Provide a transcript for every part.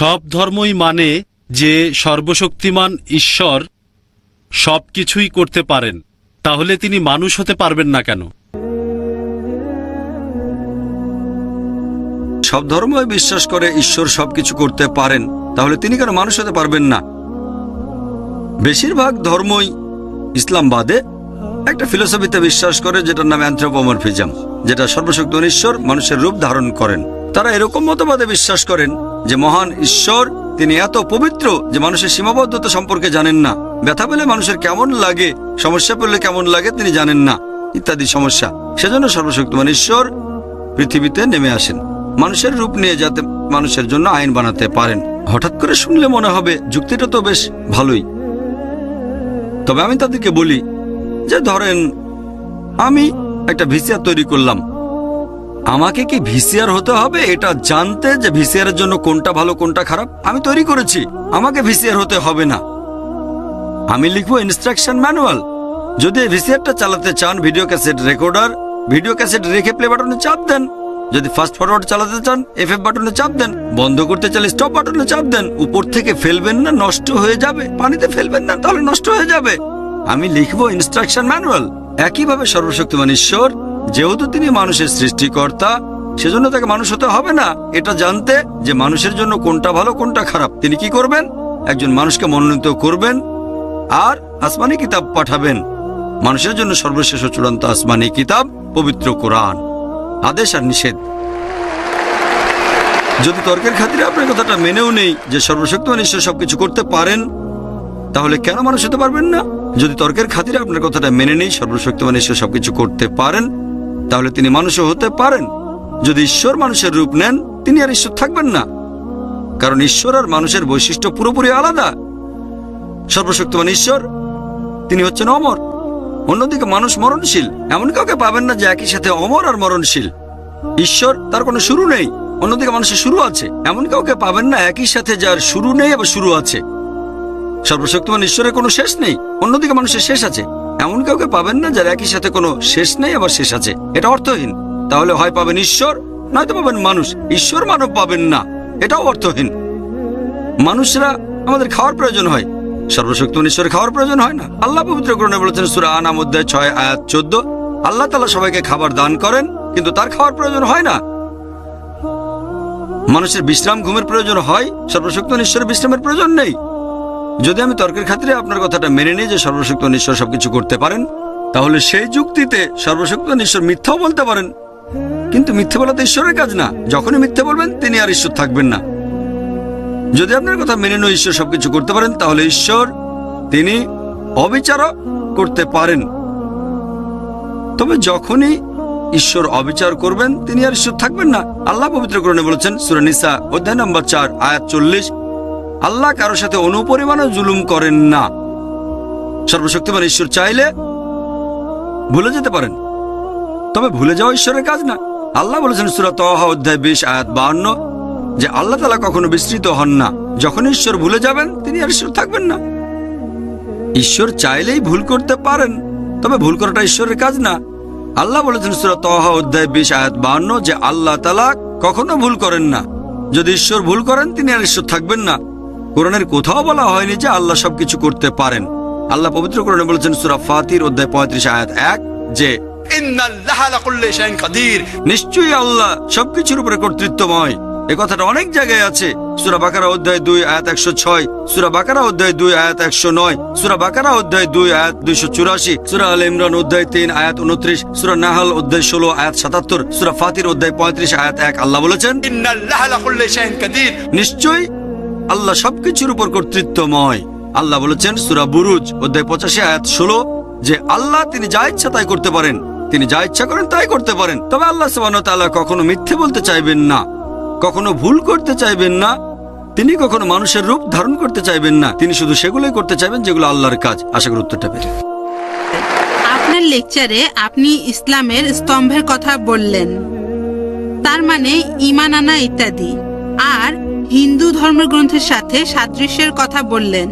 সব ধর্মই মানে যে সর্বশক্তিমান ঈশ্বর সব কিছুই করতে পারেন, তাহলে তিনি মানুষ হতে পারবেন না কেন? সব ধর্মই বিশ্বাস করে ঈশ্বর সবকিছু করতে পারেন, তাহলে তিনি কেন মানুষ হতে পারবেন না? বেশিরভাগ ধর্মই ইসলাম বাদে একটা ফিলোসফিতে বিশ্বাস করে যেটার নাম অ্যান্থ্রোপোমরফিজম, যেটা সর্বশক্তি ঈশ্বর মানুষের রূপ ধারণ করেন। তারা এরকম মতবাদে বিশ্বাস করেন যে মহান ঈশ্বর, তিনি এত পবিত্র যে মানুষের সীমাবদ্ধতা সম্পর্কে জানেন না। ব্যথা পেলে মানুষের কেমন লাগে, সমস্যা পড়লে কেমন লাগে তিনি জানেন না। ইত্যাদি সমস্যা। সেজন্য সর্বশক্তিমান ঈশ্বর পৃথিবীতে নেমে আসেন। মানুষের রূপ নিয়ে যাতে মানুষের জন্য আইন বানাতে পারেন। হঠাৎ করে শুনলে মনে হবে যুক্তিটা তো বেশ ভালোই। তবে আমি তাদেরকে বলি যে, ধরেন আমি একটা ভিসিআর তৈরি করলাম। আমাকে কি ভিসিআর হতে হবে? এটা জানতে যে ভিসিআর এর জন্য কোনটা ভালো, কোনটা খারাপ, আমি তৈরি করেছি। আমাকে ভিসিআর হতে হবে না। আমি লিখব ইনস্ট্রাকশন ম্যানুয়াল যদি ভিসিআরটা চালাতে চান video cassette recorder video cassette রেখে প্লে বাটনে চাপ দেন। যদি ফাস্ট ফরওয়ার্ড চালাতে চান এফ এফ বাটনে চাপ দেন। বন্ধ করতে চাইলে স্টপ বাটনে চাপ দেন। উপর থেকে ফেলবেন না, নষ্ট হয়ে যাবে। পানিতে ফেলবেন না, তাহলে নষ্ট হয়ে যাবে। আমি লিখব ইনস্ট্রাকশন ম্যানুয়াল একইভাবে সর্বশক্তিমান ঈশ্বর যেহেতু তিনি মানুষের সৃষ্টিকর্তা, সেজন্য তাকে মানুষ হতে হবে না। এটা জানতে যে মানুষের জন্য কোনটা ভালো, কোনটা খারাপ। তিনি কি করবেন? একজন মানুষকে মনোনীত করবেন আর আসমানি কিতাব পাঠাবেন। মানুষের জন্য সর্বশেষ চূড়ান্ত আসমানি কিতাব, পবিত্র কোরআন। আদেশ আর নিষেধ। যদি তর্কের খাতিরে আপনার কথাটা মেনেও নেই যে সর্বশক্তিমান ঈশ্বর সবকিছু করতে পারেন, তাহলে কেন মানুষ হতে পারবেন না? যদি তর্কের খাতিরে আপনার কথাটা মেনে নেই সর্বশক্তিমান ঈশ্বর সবকিছু করতে পারেন তাহলে তিনি মানুষও হতে পারেন। যদি ঈশ্বর মানুষের রূপ নেন, তিনি আর ঈশ্বর থাকবেন না। কারণ ঈশ্বর আর মানুষের বৈশিষ্ট্য পুরোপুরি আলাদা। সর্বশক্তিমান ঈশ্বর, তিনি হচ্ছেন অমর। অন্যদিকে মানুষ মরণশীল। এমন কাউকে পাবেন না যে একই সাথে অমর আর মরণশীল। ঈশ্বর, তার কোনো শুরু নেই। অন্যদিকে মানুষের শুরু আছে। এমন কাউকে পাবেন না একই সাথে যার শুরু নেই আবার শুরু আছে। সর্বশক্তিমান ঈশ্বরের কোনো শেষ নেই। অন্যদিকে মানুষের শেষ আছে। এমন কাউকে পাবেন না যার একই সাথে কোনো শেষ নেই, আবার শেষ আছে। এটা অর্থহীন। তাহলে হয় পাবেন ঈশ্বর, নয়তো পাবেন মানুষ। ঈশ্বর মানব পাবেন না। এটাও অর্থহীন। মানুষরা আমাদের খাওয়ার প্রয়োজন হয়। সর্বশক্তিমান ঈশ্বরের খাওয়ার প্রয়োজন হয় না। আল্লাহ পবিত্র গ্রহণে বলেছেন, সুরা আনাম অধ্যায় ছয়, আয়াত চোদ্দ, আল্লাহ তালা সবাইকে খাবার দান করেন, কিন্তু তার খাওয়ার প্রয়োজন হয় না। মানুষের বিশ্রাম ঘুমের প্রয়োজন হয়। সর্বশক্তিমান ঈশ্বরের বিশ্রামের প্রয়োজন নেই। যদি আমি তর্কের খাতিরে আপনার কথাটা মেনে নিই যে সর্বশক্ত ঈশ্বর সবকিছু করতে পারেন, তাহলে সেই যুক্তিতে সর্বশক্ত ঈশ্বর মিথ্যাও বলতে পারেন। কিন্তু মিথ্যে বলা তো ঈশ্বরের কাজ না। যখনই মিথ্যে বলবেন, তিনি আর ঈশ্বর থাকবেন না। যদি আপনার কথা মেনে নিয়ে ঈশ্বর সবকিছু করতে পারেন, তাহলে ঈশ্বর, তিনি অবিচারও করতে পারেন। তবে যখনই ঈশ্বর অবিচার করবেন, তিনি আর ঈশ্বর থাকবেন না। আল্লাহ পবিত্র করণে বলেছেন সুরানিসা অধ্যায় নম্বর চার, আয়াত চল্লিশ আল্লাহ কারোর সাথে অনুপরিমাণও জুলুম করেন না। সর্বশক্তিমান ঈশ্বর চাইলে ভুলে যেতে পারেন। তবে ভুলে যাওয়া ঈশ্বরের কাজ না আল্লাহ বলেছেন সুরা অধ্যায় বিশ, আয়াত বাহান্ন, যে আল্লাহ তালা কখনো বিস্তৃত হন না। যখন ঈশ্বর ভুলে যাবেন, তিনি আর ঈশ্বর থাকবেন না। ঈশ্বর চাইলেই ভুল করতে পারেন, তবে ভুল করাটা ঈশ্বরের কাজ না। আল্লাহ বলেছেন সুরা তহা অধ্যায় বিশ, আয়াত বাহান্ন, যে আল্লাহ তালা কখনো ভুল করেন না। যদি ঈশ্বর ভুল করেন, তিনি আর ঈশ্বর থাকবেন না। কোরআনের কোথাও বলা হয়নি যে আল্লাহ সবকিছু করতে পারেন। আল্লাহ পবিত্র কোরআনে বলেছেন সুরা ফাতির অধ্যায় পঁয়ত্রিশ আয়াত এক যে নিশ্চয়ই আল্লাহ সবকিছুর উপরে কর্তৃত্বময়। এ কথাটা অনেক জায়গায় আছে। সুরা বাকারা অধ্যায় দুই আয়াত একশো ছয় সুরা বাকারা অধ্যায় দুই আয়াত একশো নয় সুরা বাকারা অধ্যায় দুই আয়াত দুইশো চুরাশি সুরা আল ইমরান অধ্যায় তিন আয়াত উনত্রিশ সুরা নাহাল অধ্যায় ষোলো আয়াত সাতাত্তর সুরা ফাতির অধ্যায় পঁয়ত্রিশ আয়াত এক আল্লাহ বলেছেন নিশ্চয়ই আল্লাহ সবকিছুর উপর কর্তৃত্বময়। আল্লাহ বলেছেন, সুরা বুরুজ, অধ্যায় পঁচাশি, আয়াত ষোলো, যে আল্লাহ তিনি যা ইচ্ছা তাই করতে পারেন। তিনি যা ইচ্ছা করেন তাই করতে পারেন। তবে আল্লাহ তাআলা কখনো মিথ্যে বলতে চাইবেন না। কখনো ভুল করতে চাইবেন না। তিনি কখনো মানুষের রূপ ধারণ করতে চাইবেন না। তিনি শুধু সেগুলোই করতে চাইবেন যেগুলো আল্লাহর কাজ। আশা করি উত্তরটা পেরে আপনার লেকচারে আপনি ইসলামের স্তম্ভের কথা বললেন। তার মানে ইমান আনা ইত্যাদি। আর হিন্দু ধর্মগ্রন্থের সাথে সাদৃশ্যের কথা বললেন।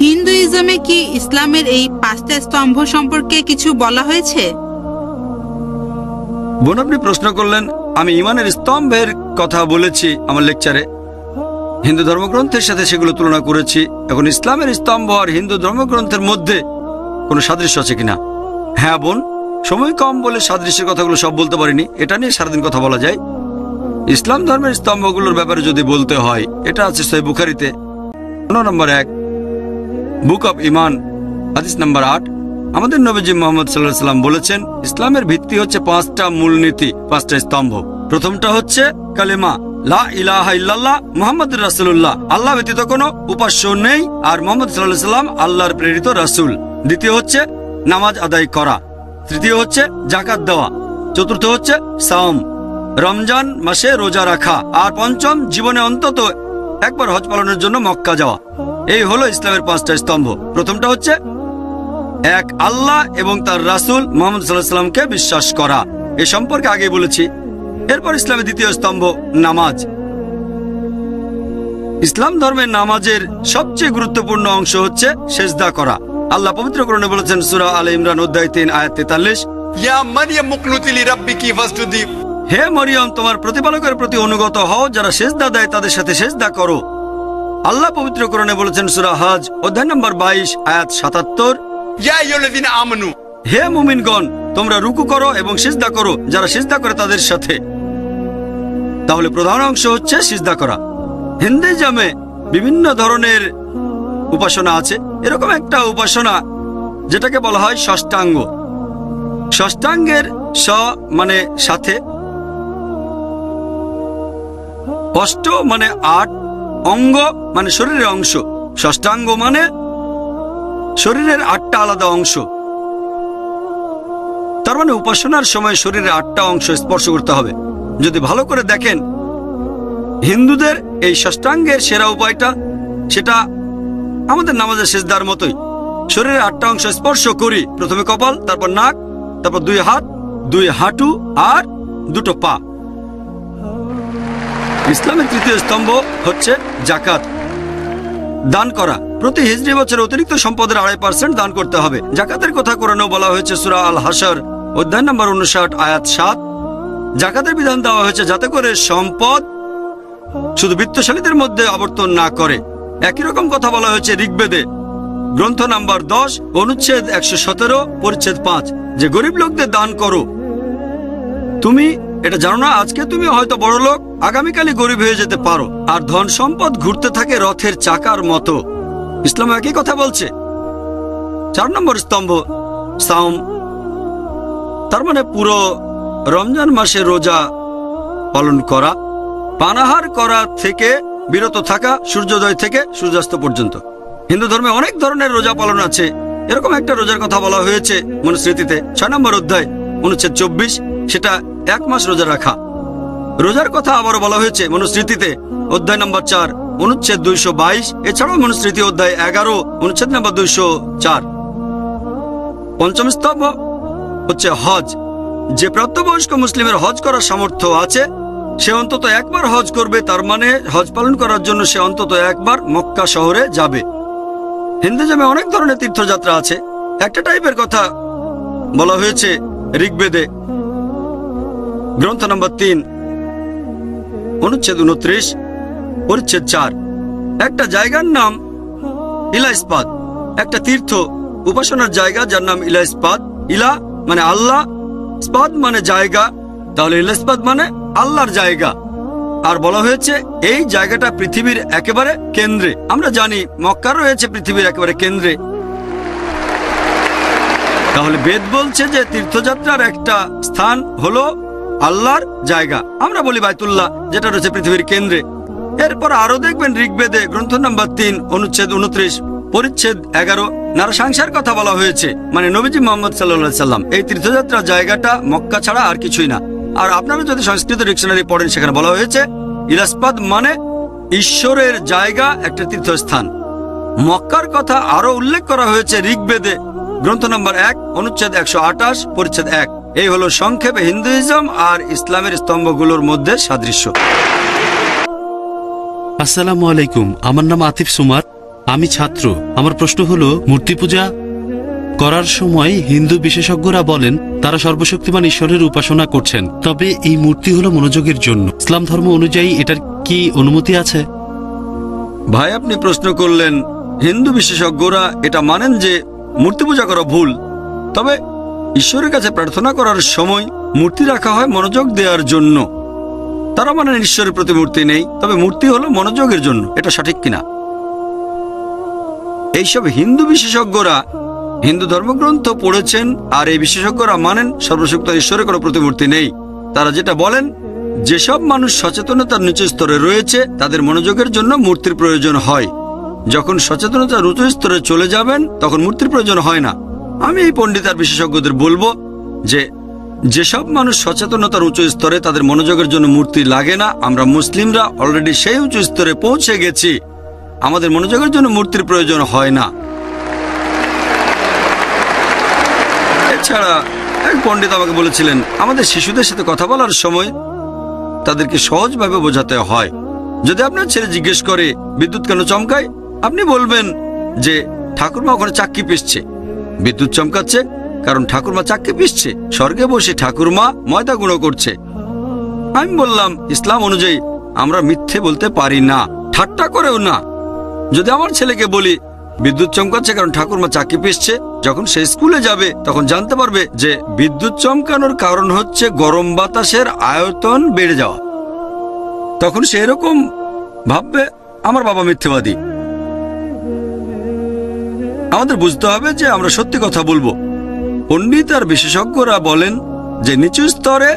হিন্দুইজমে কি ইসলামের এই পাঁচটা স্তম্ভ সম্পর্কে কিছু বলা হয়েছে? বোন, আপনি প্রশ্ন করলেন, আমি ইমানের স্তম্ভের কথা বলেছি আমার লেকচারে। হিন্দু ধর্মগ্রন্থের সাথে সেগুলো তুলনা করেছি। এখন ইসলামের স্তম্ভ আর হিন্দু ধর্মগ্রন্থের মধ্যে কোনো সাদৃশ্য আছে কিনা? হ্যাঁ বোন, সময় কম বলে সাদৃশ্যের কথাগুলো সব বলতে পারিনি। এটা নিয়ে সারাদিন কথা বলা যায়। ইসলাম ধর্মের স্তম্ভগুলোর ব্যাপারে যদি বলতে হয়, এটা আছে সই বুখারিতে। নম্বর এক বুক অব ইমান হাদিস নাম্বার আট। আমাদের নবীজি মোহাম্মদ সাল্লাহ সাল্লাম বলেছেন, ইসলামের ভিত্তি হচ্ছে পাঁচটা মূলনীতি, পাঁচটা স্তম্ভ। প্রথমটা হচ্ছে কালেমা, লা মোহাম্মদ আল্লাহ ব্যতীত কোনো নেই, আর আল্লাহর প্রেরিত রাসূল। দ্বিতীয় হচ্ছে নামাজ আদায় করা। তৃতীয় হচ্ছে জাকাত দেওয়া। চতুর্থ হচ্ছে সাওম। রমজান মাসে রোজা রাখা আর পঞ্চম জীবনে অন্তত একবার হজ পালনের জন্য মক্কা যাওয়া। এই হলো ইসলামের পাঁচটা স্তম্ভ। প্রথমটা হচ্ছে, এক, আল্লাহ এবং তার রাসুল মোহাম্মদ সাল্লাহামকে সাল্লামকে বিশ্বাস করা। এ সম্পর্কে আগে বলেছি। এরপর ইসলামের দ্বিতীয় স্তম্ভ, নামাজ। ইসলাম ধর্মের নামাজের সবচেয়ে গুরুত্বপূর্ণ অংশ হচ্ছে সেজদা করা। আল্লাহ পবিত্র করণে বলেছেন, সুরা আল ইমরান উদ্দায় তিন, আয়াত তেতাল্লিশ হে মরিয়ম তোমার প্রতিপালকের প্রতি অনুগত হও যারা সেজদা দেয় তাদের সাথে সেজদা করো। আল্লাহ পবিত্র কোরআনে বলেছেন সুরা হাজ অধ্যায় নম্বর বাইশ আয়াত সাতাত্তর। হে মুমিনগণ তোমরা রুকু করো এবং সিজদা করো যারা সিজদা করে তাদের সাথে। তাহলে প্রধান অংশ হচ্ছে সিজদা করা। হিন্দিজমে বিভিন্ন ধরনের উপাসনা আছে। এরকম একটা উপাসনা যেটাকে বলা হয় ষষ্ঠাঙ্গ। ষষ্ঠাঙ্গের স মানে সাথে অষ্ট মানে আট অঙ্গ মানে শরীরের অংশ। ষষ্ঠাঙ্গ মানে শরীরের আটটা আলাদা অংশ। তার মানে উপাসনার সময় শরীরের আটটা অংশ স্পর্শ করতে হবে। যদি ভালো করে দেখেন, হিন্দুদের এই ষষ্ঠাঙ্গের সেরা উপায়টা, সেটা আমাদের নামাজের সেজদার মতোই। শরীরের আটটা অংশ স্পর্শ করি, প্রথমে কপাল, তারপর নাক, তারপর দুই হাত, দুই হাঁটু আর দুটো পা। ইসলামের তৃতীয় স্তম্ভ হচ্ছে জাকাত দান করা। প্রতি হিজড়ি বছর অতিরিক্ত সম্পদের আড়াই পার্সেন্ট দান করতে হবে। জাকাতের কথা কোরআনেও বলা হয়েছে সুরা আল হাসার অধ্যায় নম্বর উনষাট, আয়াত সাত। জাকাতের বিধান দেওয়া হয়েছে যাতে করে সম্পদ শুধু বিত্তশালীদের মধ্যে আবর্তন না করে। একই রকম কথা বলা হয়েছে ঋগ্বেদে। গ্রন্থ নাম্বার দশ, অনুচ্ছেদ একশো সতেরো, পরিচ্ছেদ পাঁচ। যে গরিব লোকদের দান করো, তুমি এটা জানো না? আজকে তুমি হয়তো বড় লোক আগামীকালই গরিব হয়ে যেতে পারো। আর ধন সম্পদ ঘুরতে থাকে রথের চাকার মতো। ইসলাম একই কথা বলছে। চার নম্বর স্তম্ভ সাউম তার মানে পুরো রমজান মাসে রোজা পালন করা, পানাহার করা থেকে বিরত থাকা, সূর্যোদয় থেকে সূর্যাস্ত পর্যন্ত। হিন্দু ধর্মে অনেক ধরনের রোজা পালন আছে। এরকম একটা রোজার কথা বলা হয়েছে মনুস্মৃতিতে ছয় নম্বর অধ্যায়, অনুচ্ছেদ চব্বিশ, সেটা এক মাস রোজা রাখা। রোজার কথা আবারও বলা হয়েছে মনুস্মৃতিতে। অধ্যায় নম্বর চার, অনুচ্ছেদ দুইশো বাইশ, এছাড়াও মনুস্মৃতি অধ্যায় এগারো, অনুচ্ছেদ নম্বর দুইশো চার। পঞ্চম স্তম্ভ হচ্ছে হজ। যে প্রাপ্তবয়স্ক মুসলিমের হজ করার সামর্থ্য আছে, সে অন্তত একবার হজ করবে, তার মানে হজ পালন করার জন্য সে অন্তত একবার মক্কা শহরে যাবে। হিন্দুজমে অনেক ধরনের তীর্থযাত্রা আছে। একটা টাইপের কথা বলা হয়েছে ঋগ্বেদে। গ্রন্থ নম্বর তিন অনুচ্ছেদ উনত্রিশ পরিচ্ছেদ চার একটা জায়গার নাম ইলা ইস্পাত একটা তীর্থ উপাসনার জায়গা যার নাম ইলা ইস্পাত ইলা মানে আল্লাহ স্পাদ মানে জায়গা। তাহলে ইলা ইস্পাত মানে আল্লাহর জায়গা। আর বলা হয়েছে এই জায়গাটা পৃথিবীর একেবারে কেন্দ্রে। আমরা জানি মক্কা রয়েছে পৃথিবীর একেবারে কেন্দ্রে। তাহলে বেদ বলছে যে তীর্থযাত্রার একটা স্থান হলো আল্লাহর জায়গা। আমরা বলি বাইতুল্লাহ, যেটা রয়েছে পৃথিবীর কেন্দ্রে। এরপর আরও দেখবেন ঋগ্বেদে গ্রন্থ নম্বর তিন, অনুচ্ছেদ উনত্রিশ, পরিচ্ছেদ এগারো নারসাংসার কথা বলা হয়েছে। মানে নবীজি মোহাম্মদ সাল্লা সাল্লাম, এই তীর্থযাত্রা জায়গাটা মক্কা ছাড়া আর কিছুই না। আর আপনারা যদি সংস্কৃত ডিকশনারি পড়েন, সেখানে বলা হয়েছে ইলাসপাদ মানে ঈশ্বরের জায়গা, একটা তীর্থস্থান। মক্কার কথা আরও উল্লেখ করা হয়েছে ঋগ্বেদে, গ্রন্থ নম্বর এক, অনুচ্ছেদ একশো আঠাশ, পরিচ্ছেদ এক। এই হলো সংক্ষেপে হিন্দুইজম আর ইসলামের স্তম্ভগুলোর মধ্যে সাদৃশ্য। আসসালামু আলাইকুম আমার নাম আতিফ সুমার আমি ছাত্র। আমার প্রশ্ন হলো মূর্তি পূজা করার সময় হিন্দু বিশেষজ্ঞরা বলেন তারা সর্বশক্তিমান ঈশ্বরের উপাসনা করছেন। তবে এই মূর্তি হলো মনোযোগের জন্য। ইসলাম ধর্ম অনুযায়ী এটার কি অনুমতি আছে? ভাই আপনি প্রশ্ন করলেন হিন্দু বিশেষজ্ঞরা এটা মানেন যে মূর্তি পূজা করা ভুল। তবে ঈশ্বরের কাছে প্রার্থনা করার সময় মূর্তি রাখা হয় মনোযোগ দেওয়ার জন্য। তারা মানেন ঈশ্বরের প্রতি মূর্তি নেই, তবে মূর্তি হলো মনোযোগের জন্য, এটা সঠিক কিনা? এইসব হিন্দু বিশেষজ্ঞরা হিন্দু ধর্মগ্রন্থ পড়েছেন আর এই বিশেষজ্ঞরা মানেন সর্বশক্ত ঈশ্বরের কোনো প্রতিমূর্তি নেই। তারা যেটা বলেন, যেসব মানুষ সচেতনতার নিচু স্তরে রয়েছে, তাদের মনোযোগের জন্য মূর্তির প্রয়োজন হয়। যখন সচেতনতার উঁচু স্তরে চলে যাবেন, তখন মূর্তির প্রয়োজন হয় না। আমি এই পণ্ডিত আর বিশেষজ্ঞদের বলব যে, যেসব মানুষ সচেতনতার উঁচু স্তরে তাদের মনোযোগের জন্য মূর্তি লাগে না, আমরা মুসলিমরা অলরেডি সেই উঁচু স্তরে পৌঁছে গেছি, আমাদের মনোযোগের জন্য মূর্তির প্রয়োজন হয় না। এছাড়া এক পণ্ডিত আমাকে বলেছিলেন, আমাদের শিশুদের সাথে কথা বলার সময় তাদেরকে সহজভাবে বোঝাতে হয়। যদি আপনার ছেলে জিজ্ঞেস করে, বিদ্যুৎ কেন চমকায়? আপনি বলবেন যে, ঠাকুরমা ওখানে চাক্কি পিসছে বিদ্যুৎ চমকাচ্ছে, কারণ ঠাকুরমা চাককে পিসছে স্বর্গে বসে ঠাকুরমা ময়দা গুঁড়ো করছে। আমি বললাম, ইসলাম অনুযায়ী আমরা মিথ্যে বলতে পারি না, ঠাট্টা করেও না। যদি আমার ছেলেকে বলি, বিদ্যুৎ চমকাচ্ছে কারণ ঠাকুরমা চাকি পিসছে যখন সে স্কুলে যাবে, তখন জানতে পারবে যে বিদ্যুৎ চমকানোর কারণ হচ্ছে গরম বাতাসের আয়তন বেড়ে যাওয়া। তখন সে এরকম ভাববে, আমার বাবা মিথ্যেবাদী। আমাদের বুঝতে হবে যে আমরা সত্যি কথা বলব। পণ্ডিত আর বিশেষজ্ঞরা বলেন যে নিচু স্তরে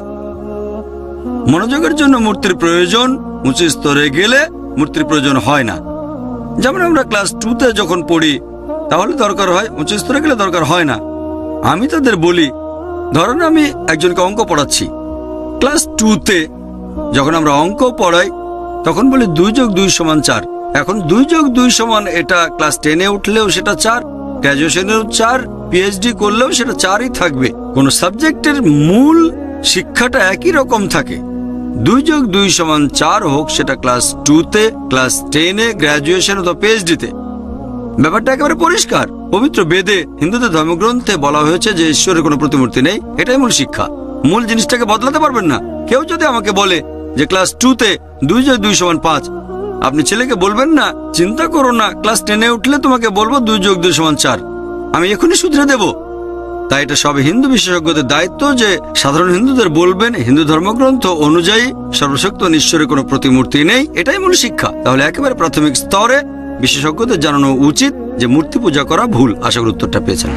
মনোযোগের জন্য মূর্তির প্রয়োজন, উঁচু স্তরে গেলে মূর্তির প্রয়োজন হয় না। যেমন আমরা ক্লাস টুতে যখন পড়ি, তাহলে দরকার হয়, উঁচু স্তরে গেলে দরকার হয় না। আমি তাদের বলি, ধরেন আমি একজনকে অঙ্ক পড়াচ্ছি। ক্লাস টুতে যখন আমরা অঙ্ক পড়াই, তখন বলি দুই যোগ দুই সমান চার। এখন দুই যোগ দুই সমান এটা ক্লাস টেনে উঠলেও সেটা চার গ্র্যাজুয়েশনেও চার পিএইচডি করলেও সেটা চারই থাকবে। কোন সাবজেক্টের মূল শিক্ষাটা একই রকম থাকে। দুই যোগ দুই সমান চার হোক সেটা ক্লাস টুতে ক্লাস টেনে গ্র্যাজুয়েশন অথবা পিএইচডিতে ব্যাপারটা একেবারে পরিষ্কার। পবিত্র বেদে, হিন্দুদের ধর্মগ্রন্থে বলা হয়েছে যে ঈশ্বরের কোনো প্রতিমূর্তি নেই, এটাই মূল শিক্ষা। মূল জিনিসটাকে বদলাতে পারবেন না। কেউ যদি আমাকে বলে যে ক্লাস টুতে দুই যোগ দুই সমান পাঁচ আপনি ছেলেকে বলবেন না, চিন্তা করো না, ক্লাস টেনে উঠলে তোমাকে বলব দুই যোগ দুই সমান চার। আমি এখনই শুধরে দেব। তাই এটা সব হিন্দু বিশেষজ্ঞদের দায়িত্ব যে সাধারণ হিন্দুদের বলবেন, হিন্দু ধর্মগ্রন্থ অনুযায়ী সর্বশক্ত ঈশ্বরের কোনো প্রতিমূর্তি নেই, এটাই মূল শিক্ষা। তাহলে একেবারে প্রাথমিক স্তরে বিশেষজ্ঞদের জানানো উচিত যে মূর্তি পূজা করা ভুল। আশা করি উত্তরটা পেয়েছেন।